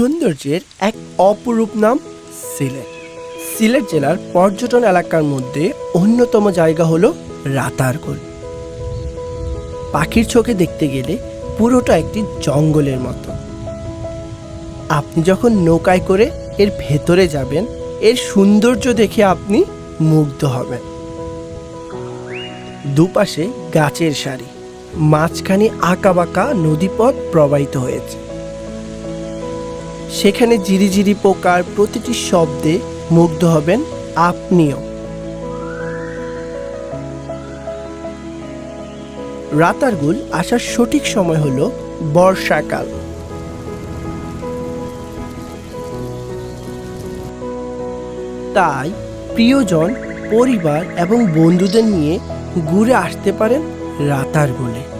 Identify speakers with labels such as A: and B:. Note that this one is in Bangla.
A: সৌন্দর্যের এক অপরূপ নাম সিলেট। সিলেট জেলার পর্যটন এলাকার মধ্যে অন্যতম জায়গা হলো রাতারগুল পাখির চোখে দেখতে গেলে পুরোটা একটি জঙ্গলের মতো। আপনি যখন নৌকায় করে এর ভেতরে যাবেন, এর সৌন্দর্য দেখে আপনি মুগ্ধ হবেন। দুপাশে গাছের সারি, মাঝখানে আঁকাবাঁকা নদীপথ প্রবাহিত হয়েছে। সেখানে জিরিজিরি পোকার প্রতিটি শব্দে মুগ্ধ হবেন আপনিও। রাতারগুল আসার সঠিক সময় হলো বর্ষাকাল। তাই প্রিয়জন, পরিবার এবং বন্ধুদের নিয়ে ঘুরে আসতে পারেন রাতারগুলে।